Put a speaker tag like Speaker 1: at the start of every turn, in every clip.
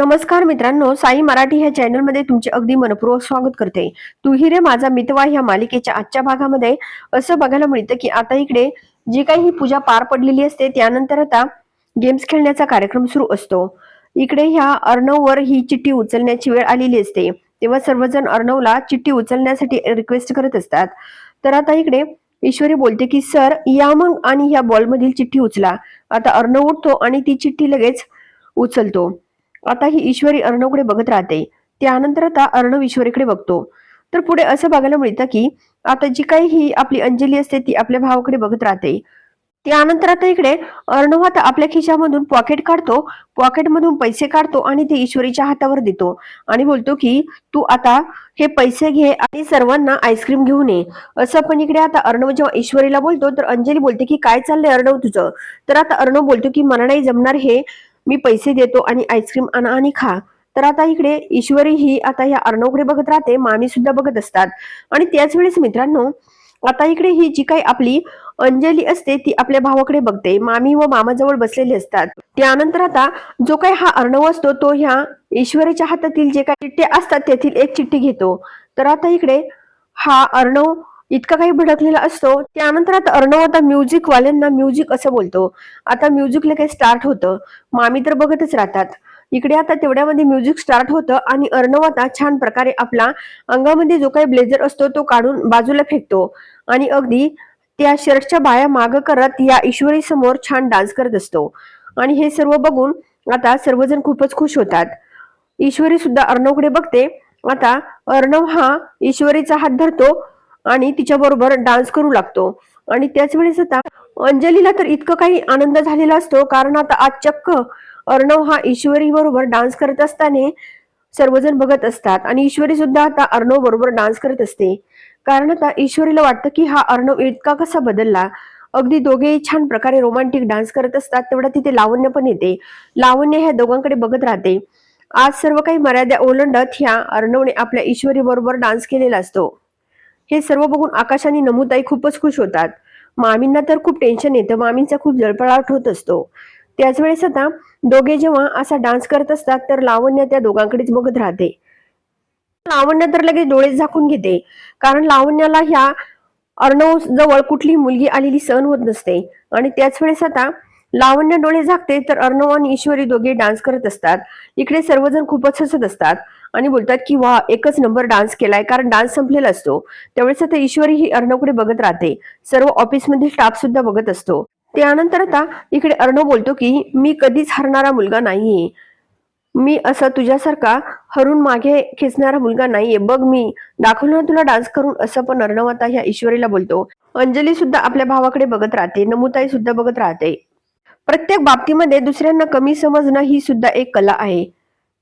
Speaker 1: नमस्कार मित्रांनो साई मराठी ह्या चॅनलमध्ये तुमचे अगदी मनपूर्वक स्वागत करते. तू रे माझा मितवा ह्या मालिकेच्या आजच्या भागामध्ये. असं बघायला मिळतं की आता इकडे जी काही ही पूजा पार पडलेली असते त्यानंतर आता गेम्स खेळण्याचा कार्यक्रम सुरू असतो. इकडे ह्या अर्णववर ही चिठ्ठी उचलण्याची वेळ आलेली असते. तेव्हा सर्वजण अर्णवला चिठ्ठी उचलण्यासाठी रिक्वेस्ट करत असतात. तर आता इकडे ईश्वरी बोलते की सर या मग आणि ह्या बॉलमधील चिठ्ठी उचला. आता अर्णव उठतो आणि ती चिठ्ठी लगेच उचलतो. आता ही ईश्वरी अर्णवकडे बघत राहते. त्यानंतर आता अर्णव ईश्वरीकडे बघतो. तर पुढे असं बघायला मिळतं की आता जी काही ही आपली अंजली असते ती आपल्या भावाकडे बघत राहते. त्यानंतर आता इकडे अर्णव आता आपल्या खिशामधून पॉकेट काढतो. पॉकेटमधून पैसे काढतो आणि ते ईश्वरीच्या हातावर देतो. आणि बोलतो की तू आता हे पैसे घे आणि सर्वांना आईस्क्रीम घेऊन ये. असं पण इकडे आता अर्णव जेव्हा ईश्वरीला बोलतो तर अंजली बोलते की काय चाललंय अर्णव तुझं? तर आता अर्णव बोलतो की मला नाही जमणार हे मी पैसे देतो आणि आईस्क्रीम आणा आणि खा. तर आता इकडे ईश्वरी ही आता या अर्णवकडे बघत राहते मामी सुद्धा बघत असतात. आणि त्याच वेळेस मित्रांनो आता इकडे ही जी काही आपली अंजली असते ती आपल्या भावाकडे बघते. मामी व मामाजवळ बसलेले असतात. त्यानंतर आता जो काही हा अर्णव असतो तो ह्या ईश्वरीच्या हातातील जे काही चिठ्ठे असतात त्यातील एक चिठ्ठी घेतो. तर आता इकडे हा अर्णव इतका काही भडकलेला असतो त्यानंतर आता अर्णव आता म्युझिक वाल्यांना म्युझिक असं बोलतो. आता म्युझिकला काही स्टार्ट होतं. मामी तर बघतच राहतात. इकडे आता तेवढ्यामध्ये म्युझिक स्टार्ट होतं आणि अर्णव आता छान प्रकारे आपला अंगामध्ये जो काही ब्लेझर असतो तो काढून बाजूला फेकतो. आणि अगदी त्या शर्टच्या बाया माग करत या ईश्वरी समोर छान डान्स करत असतो. आणि हे सर्व बघून आता सर्वजण खूपच खुश होतात. ईश्वरी सुद्धा अर्णवकडे बघते. आता अर्णव हा ईश्वरीचा हात धरतो. आणि तिच्या बरोबर डान्स करू लागतो. आणि त्याच वेळेस आता अंजलीला तर इतकं काही आनंद झालेला असतो कारण आता आज चक्क अर्णव हा ईश्वरी बरोबर डान्स करत असताना सर्वजण बघत असतात. आणि ईश्वरी सुद्धा आता अर्णव बरोबर डान्स करत असते. कारण आता ईश्वरीला वाटतं की हा अर्णव इतका कसा बदलला. अगदी दोघेही छान प्रकारे रोमांटिक डान्स करत असतात तेवढा तिथे लावण्य पण येते. लावण्य ह्या दोघांकडे बघत राहते. आज सर्व काही मर्यादा ओलांडत ह्या अर्णवने आपल्या ईश्वरी बरोबर डान्स केलेला असतो. हे सर्व बघून आकाश आणि नमुताई खूपच खुश होतात. मामींना तर खूप टेन्शन येतं. मामींचा खूप जळपळाट होत असतो. त्याच वेळेस आता दोघे जेव्हा असा डान्स करत असतात तर लावण्य त्या दोघांकडेच बघत राहते. लावण्य तर लगेच डोळे झाकून घेते. कारण लावण्याला ह्या अर्णव जवळ कुठली मुलगी आलेली सहन होत नसते. आणि त्याच वेळेस आता लावण्य डोळे झाकते तर अर्णव आणि ईश्वरी दोघे डान्स करत असतात. इकडे सर्वजण खूपच हसत असतात. आणि बोलतात की वा एकच नंबर डान्स केलाय. कारण डान्स संपलेला असतो. त्यावेळेस आता ईश्वरी ही अर्णवकडे बघत राहते? सर्व ऑफिसमधील स्टाफ सुद्धा बघत असतो. त्यानंतर आता इकडे अर्णव बोलतो की मी कधीच हरणारा मुलगा नाहीये. मी असं तुझ्यासारखा हरून मागे खेचणारा मुलगा नाहीये. बघ मी दाखवलं तुला डान्स करून? असं पण अर्णव आता ह्या ईश्वरीला बोलतो. अंजली सुद्धा आपल्या भावाकडे बघत राहते. नमुताई सुद्धा बघत राहते. प्रत्येक बाबतीमध्ये दुसऱ्यांना कमी समजणं ही सुद्धा एक कला आहे.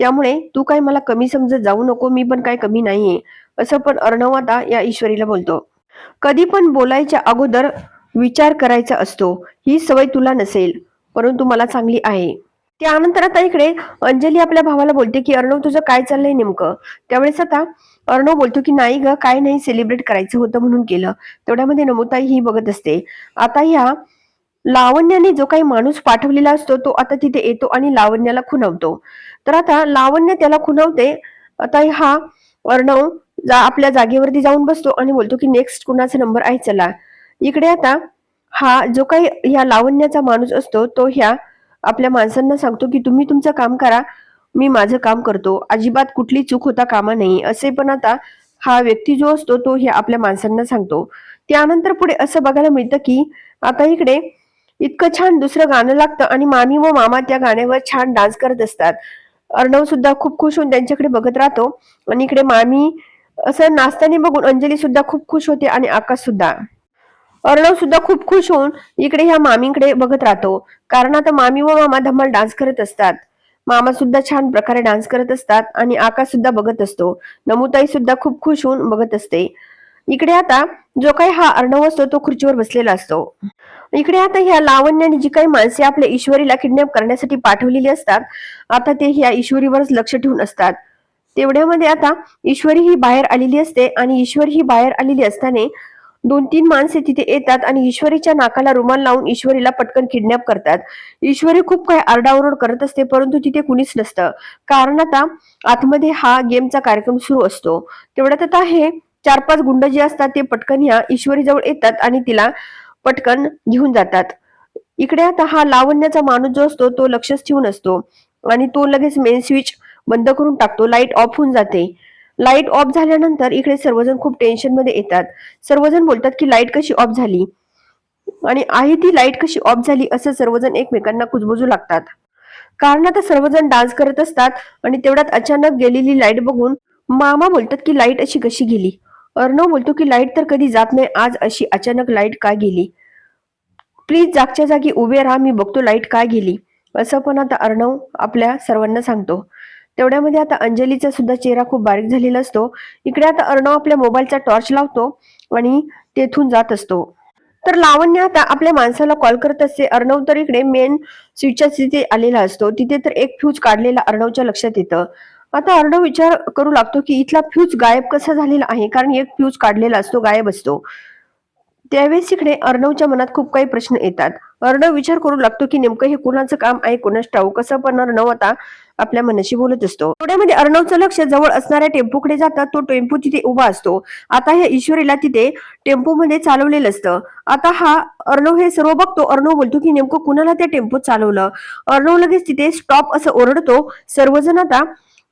Speaker 1: त्यामुळे तू काय मला कमी समजत जाऊ नको मी पण काय कमी नाहीये असं पण अर्णव आता या ईश्वरीला बोलतो. कधी पण बोलायच्या अगोदर विचार करायचा असतो ही सवय तुला नसेल परंतु मला चांगली आहे. त्यानंतर आता इकडे अंजली आपल्या भावाला बोलते की अर्णव तुझं काय चाललंय नेमकं? त्यावेळेस आता अर्णव बोलतो की नाही ग काय नाही सेलिब्रेट करायचं होतं म्हणून केलं. तेवढ्यामध्ये नमुताई ही बघत असते. आता ह्या लावण्याने जो काही माणूस पाठवलेला असतो तो आता तिथे येतो आणि लावण्याला खुणवतो. तर आता लावण्य त्याला खुणवते. आता हा अर्णव जा आपल्या जागेवरती जाऊन बसतो आणि बोलतो की नेक्स्ट कुणाचा नंबर आहे चला. इकडे आता हा जो काही ह्या लावण्याचा माणूस असतो तो ह्या आपल्या माणसांना सांगतो की तुम्ही तुमचं काम करा मी माझं काम करतो. अजिबात कुठली चूक होता कामा नाही असे पण आता हा व्यक्ती जो असतो तो ह्या आपल्या माणसांना सांगतो. त्यानंतर पुढे असं बघायला मिळतं की आता इकडे इतकं छान दुसरं गाणं लागतं आणि मामी व मामा त्या गाण्यावर छान डान्स करत असतात. अर्णव सुद्धा खूप खुश होऊन त्यांच्याकडे बघत राहतो आणि इकडे मामी असं नाचताना बघून अंजली सुद्धा खूप खुश होते आणि आकाश सुद्धा. अर्णव सुद्धा खूप खुश होऊन इकडे ह्या मामींकडे बघत राहतो. कारण आता मामी व मामा धमाल डान्स करत असतात. मामा सुद्धा छान प्रकारे डान्स करत असतात आणि आकाश सुद्धा बघत असतो. नमुताई सुद्धा खूप खुश होऊन बघत असते. इकडे आता जो काही हा अर्णव असतो तो खुर्चीवर बसलेला असतो. इकडे आता ह्या लावण्याने जी काही माणसे आपल्या ईश्वरीला किडनॅप करण्यासाठी पाठवलेली असतात आता ते ह्या ईश्वरीवरच लक्ष ठेवून असतात. तेवढ्यामध्ये आता ईश्वरी ही बाहेर आलेली असते आणि ईश्वरी ही बाहेर आलेली असताना दोन तीन माणसे तिथे येतात आणि ईश्वरीच्या नाकाला रुमाल लावून ईश्वरीला पटकन किडनॅप करतात. ईश्वरी खूप काही आरडाओरड करत असते परंतु तिथे कुणीच नसतं. कारण आता आतमध्ये हा गेमचा कार्यक्रम सुरू असतो. तेवढ्यात आता हे चार पाच गुंड जे असतात ते पटकन ह्या ईश्वरी जवळ येतात आणि तिला पटकन घेऊन जातात. इकडे आता हा लावण्याचा माणूस जो असतो तो लक्षच ठेवून असतो आणि तो लगेच मेन स्विच बंद करून टाकतो. लाइट ऑफ होऊन जाते. लाइट ऑफ झाल्यानंतर इकडे सर्वजण खूप टेन्शनमध्ये येतात. सर्वजण बोलतात की लाइट कशी ऑफ झाली? आणि आहे ती लाइट कशी ऑफ झाली असं सर्वजण एकमेकांना कुजबुजू लागतात. कारण आता सर्वजण डान्स करत असतात आणि तेवढ्यात अचानक गेलेली लाइट बघून मामा बोलतात की लाइट अशी कशी गेली? अर्णव बोलतो की लाइट तर कधी जात नाही. आज अशी अचानक लाइट काय गेली? प्लीज जागच्या जागी उभे राहा मी बघतो लाइट काय गेली. असं पण आता अर्णव आपल्या सर्वांना सांगतो. तेवढ्यामध्ये आता अंजलीचा सुद्धा चेहरा खूप बारीक झालेला असतो. इकडे आता अर्णव आपल्या मोबाईलचा टॉर्च लावतो आणि तेथून जात असतो. तर लावण्य आता आपल्या माणसाला कॉल करत असते. अर्णव तर इकडे मेन स्विचच्या तिथे आलेला असतो. तिथे तर एक फ्यूज काढलेला अर्णवच्या लक्षात येतं. आता अर्णव विचार करू लागतो की इथला फ्यूज गायब कसा झालेला आहे? कारण एक फ्यूज काढलेला असतो गायब असतो. त्यावेळेस इकडे अर्णवच्या मनात खूप काही प्रश्न येतात. अर्णव विचार करू लागतो की नेमकं हे कुणाचं काम आहे कुणाच ठाऊ कसं पण अर्णव आता आपल्या मनाशी बोलत असतो. तेवढ्यामध्ये अर्णवचं लक्ष जवळ असणाऱ्या टेम्पोकडे जातात तो टेम्पो तिथे उभा असतो. आता ह्या ईश्वरीला तिथे टेम्पो मध्ये चालवलेलं असतं. आता हा अर्णव हे सर्व बघतो. अर्णव बोलतो की नेमकं कुणाला त्या टेम्पो चालवलं? अर्णव लगेच तिथे स्टॉप असं ओरडतो. सर्वजण आता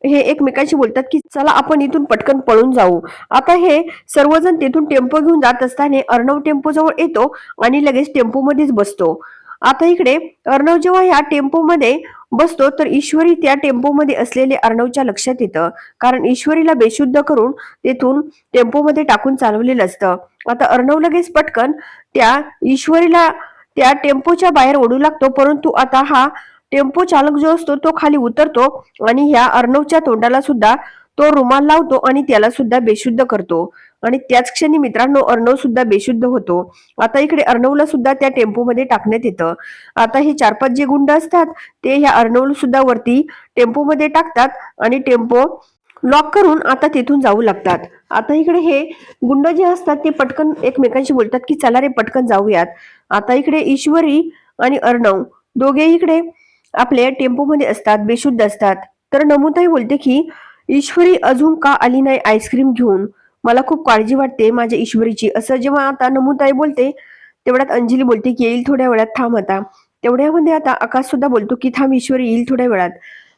Speaker 1: हे एकमेकांशी बोलतात की चला आपण इथून पटकन पळून जाऊ. आता हे सर्वजण तेथून टेम्पो घेऊन जात असताना अर्णव टेम्पो जवळ येतो आणि लगेच टेम्पो मध्येच बसतो. आता इकडे अर्णव जेव्हा ह्या टेम्पो मध्ये बसतो तर ईश्वरी त्या टेम्पो मध्ये असलेले अर्णवच्या लक्षात येतं. कारण ईश्वरीला बेशुद्ध करून तेथून टेम्पो मध्ये टाकून चालवलेलं असतं. आता अर्णव लगेच पटकन त्या ईश्वरीला त्या टेम्पोच्या बाहेर ओढू लागतो परंतु आता हा टेम्पो चालक जो असतो तो खाली उतरतो आणि ह्या अर्णवच्या तोंडाला सुद्धा तो रुमाल लावतो आणि त्याला सुद्धा बेशुद्ध करतो. आणि त्याच क्षणी मित्रांनो अर्णव सुद्धा बेशुद्ध होतो. आता इकडे अर्णवला सुद्धा त्या टेम्पो मध्ये टाकण्यात येतं. आता हे चार पाच जे गुंड असतात ते ह्या अर्णव सुद्धा वरती टेम्पो मध्ये टाकतात आणि टेम्पो लॉक करून आता तिथून जाऊ लागतात. आता इकडे हे गुंड जे असतात ते पटकन एकमेकांशी बोलतात की चला रे पटकन जाऊयात. आता इकडे ईश्वरी आणि अर्णव दोघे इकडे आपले टेम्पोमध्ये असतात बेशुद्ध असतात. तर नमुताई बोलते की ईश्वरी अजून का आली नाही आईस्क्रीम घेऊन? मला खूप काळजी वाटते माझ्या ईश्वरीची. असं जेव्हा आता नमुताई बोलते तेवढ्यात अंजली बोलते की येईल थोड्या वेळात थांब आता. तेवढ्यामध्ये आता आकाश सुद्धा बोलतो की थांब ईश्वरी येईल थोड्या वेळात.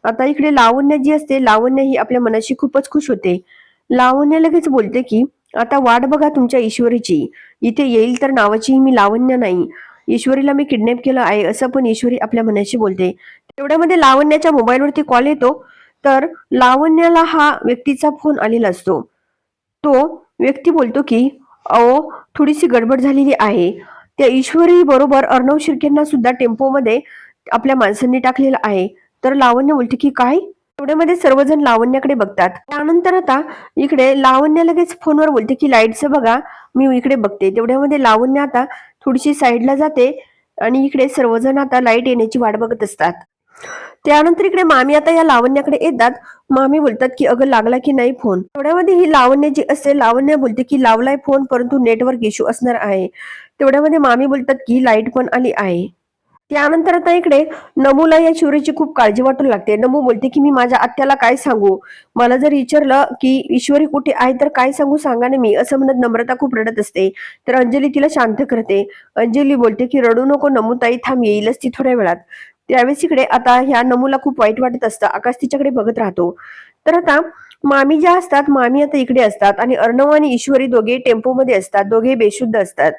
Speaker 1: आता इकडे लावण्य जी असते लावण्य ही आपल्या मनाशी खूपच खुश होते. लावण्य लगेच बोलते की आता वाट बघा तुमच्या ईश्वरीची. इथे येईल तर नावाची मी लावण्य नाही. ईश्वरीला मी किडनॅप केलं आहे असं पण ईश्वरी आपल्या मनाशी बोलते. तेवढ्यामध्ये लावण्याच्या मोबाईलवरती कॉल येतो तर लावण्याला हा व्यक्तीचा फोन आलेला असतो. तो व्यक्ती बोलतो की अहो थोडीशी गडबड झालेली आहे. त्या ईश्वरी बरोबर अर्णव शिर्केंना सुद्धा टेम्पोमध्ये आपल्या माणसांनी टाकलेलं आहे. तर लावण्य बोलते की काय? तेवढ्यामध्ये सर्वजण लावण्याकडे बघतात. त्यानंतर आता इकडे लावण्य लगेच फोनवर बोलते की लाईटचं बघा मी इकडे बघते. तेवढ्यामध्ये लावण्य आता थोडीशी साईडला जाते आणि इकडे सर्वजण आता लाइट येण्याची वाट बघत असतात. त्यानंतर इकडे मामी आता या लावण्याकडे येतात. मामी बोलतात की अगं लागला की नाही फोन? तेवढ्यामध्ये ही लावण्य जी असते लावण्य बोलते की लावलाय फोन परंतु नेटवर्क इश्यू असणार आहे. तेवढ्यामध्ये मामी बोलतात की लाइट पण आली आहे. त्यानंतर आता इकडे नमूला या शिवरीची खूप काळजी वाटू लागते. नमू बोलते की मी माझ्या आत्याला काय सांगू? मला जर विचारलं की ईश्वरी कुठे आहे? तर काय सांगू? सांगा ना मी. असं म्हणत नम्रता खूप रडत असते. तर अंजली तिला शांत करते. अंजली बोलते की रडू नको नमूताई थांब येईलच ती थोड्या वेळात. त्यावेळेस इकडे आता ह्या नमूला खूप वाईट वाटत असतं. आकाश तिच्याकडे बघत राहतो. तर आता मामी ज्या असतात मामी आता इकडे असतात आणि अर्णव आणि ईश्वरी दोघे टेम्पो मध्ये असतात. दोघे बेशुद्ध असतात.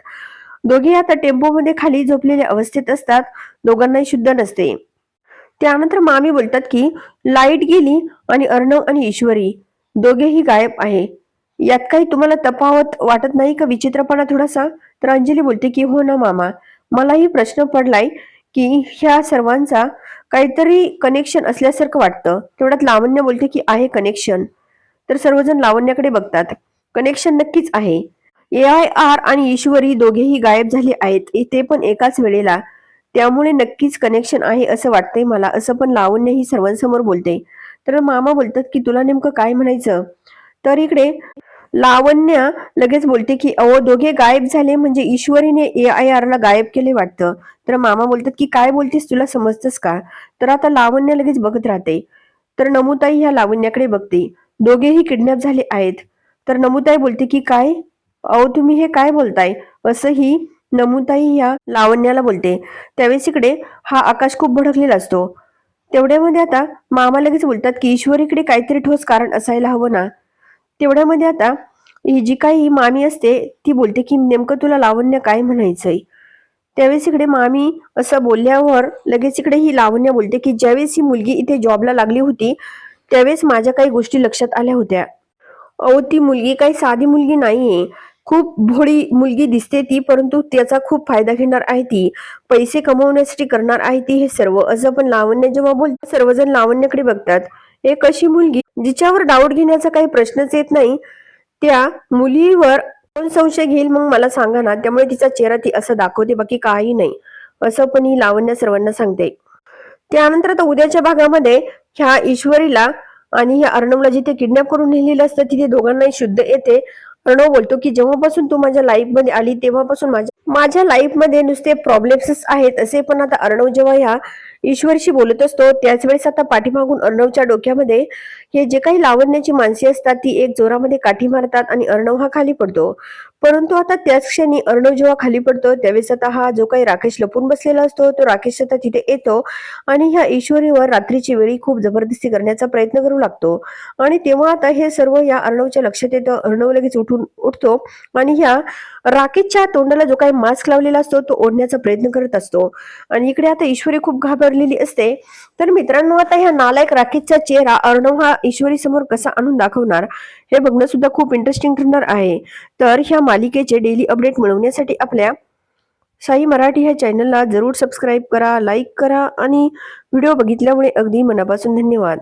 Speaker 1: दोघे आता टेम्पो मध्ये खाली झोपलेल्या अवस्थेत असतात. दोघांनाही शुद्ध नसते. त्यानंतर मामी बोलतात की लाइट गेली आणि अर्णव आणि ईश्वरी दोघेही गायब आहे. यात काही तुम्हाला तफावत वाटत नाही का? विचित्रपणा थोडासा? तर अंजली बोलते की हो ना मामा. मलाही प्रश्न पडलाय की ह्या सर्वांचा काहीतरी कनेक्शन असल्यासारखं वाटतं. तेवढ्यात लावण्य बोलते की आहे कनेक्शन तर सर्वजण लावण्याकडे बघतात. कनेक्शन नक्कीच आहे. ए आय आर आणि ईश्वरी दोघेही गायब झाले आहेत. ते पण एकाच वेळेला. त्यामुळे नक्कीच कनेक्शन आहे असं वाटतंय मला. असं पण लावण्य ही सर्वांसमोर बोलते. तर मामा बोलतात की तुला नेमकं काय म्हणायचं? तर इकडे लावण्य लगेच बोलते की अहो दोघे गायब झाले म्हणजे ईश्वरीने ए आय आर ला गायब केले वाटतं. तर मामा बोलतात की काय बोलतेस? तुला समजतस का? तर आता लावण्य लगेच बघत राहते. तर नमुताई ह्या लावण्याकडे बघते. दोघेही किडनॅप झाले आहेत. तर नमुताई बोलते की काय? अहो तुम्ही हे काय बोलताय? असंही नमुताई ह्या लावण्याला बोलते. त्यावेळेस इकडे हा आकाश खूप भडकलेला असतो. तेवढ्यामध्ये आता मामा लगेच बोलतात की ईश्वरीकडे काहीतरी ठोस कारण असायला हवं ना. तेवढ्यामध्ये आता ही जी काही मामी असते ती बोलते की नेमकं तुला लावण्य काय म्हणायचंय? त्यावेळेस इकडे मामी असं बोलल्यावर लगेच इकडे ही लावण्य बोलते की ज्यावेळेस ही मुलगी इथे जॉबला लागली होती त्यावेळेस माझ्या काही गोष्टी लक्षात आल्या होत्या. अहो ती मुलगी काही साधी मुलगी नाहीये. खूप भोळी मुलगी दिसते ती परंतु त्याचा खूप फायदा घेणार आहे ती. पैसे कमवण्यासाठी करणार आहे ती हे सर्व. असं पण लावण्य जेव्हा बोलतात सर्वजण लावण्याकडे बघतात. एक अशी मुलगी जिच्यावर डाऊट घेण्याचा काही प्रश्नच येत नाही त्या मुलीवर कोण संशय घेईल मग मला सांगा ना. त्यामुळे तिचा चेहरा ती असं दाखवते बाकी काही नाही. असं पण ही लावण्य सर्वांना सांगते. त्यानंतर आता उद्याच्या भागामध्ये ह्या ईश्वरीला आणि ह्या अर्णवला जिथे किडनॅप करून नेलेलं असतं तिथे दोघांनाही शुद्ध येते. अर्णव बोलतो की जेव्हापासून तू माझ्या लाईफमध्ये आली तेव्हापासून माझ्या माझ्या लाईफमध्ये नुसते प्रॉब्लेम्स आहेत असे पण आता अर्णव जेव्हा ह्या ईश्वरशी बोलत असतो. त्याच वेळेस आता पाठीमागून अर्णवच्या डोक्यामध्ये हे जे काही लावण्याची माणसे असतात ती एक जोरामध्ये काठी मारतात आणि अर्णव हा खाली पडतो. परंतु आता त्याच क्षणी अर्णव जेव्हा खाली पडतो त्यावेळेस आता हा जो काही राकेश लपून बसलेला असतो तो राकेश आता तिथे येतो आणि ह्या ईश्वरीवर रात्रीची वेळी खूप जबरदस्ती करण्याचा प्रयत्न करू लागतो. आणि तेव्हा आता हे सर्व या अर्णवच्या लक्षात येतं. अर्णव लगेच उठून उठतो आणि ह्या राकेशच्या तोंडाला जो काही मास्क लावलेला असतो तो ओढण्याचा प्रयत्न करत असतो. आणि इकडे आता ईश्वरी खूप घाबर घाबरलेली असते. तर मित्रांनो आता ह्या नालायक राकेशचा चेहरा अर्णव हा ईश्वरी समोर कसा आणून दाखवणार हे बघणं सुद्धा खूप इंटरेस्टिंग ठरणार आहे. तर ह्या मालिकेचे डेली अपडेट मिळवण्यासाठी आपल्या साई मराठी ह्या चॅनलला जरूर सबस्क्राईब करा लाईक करा आणि व्हिडिओ बघितल्यामुळे अगदी मनापासून धन्यवाद.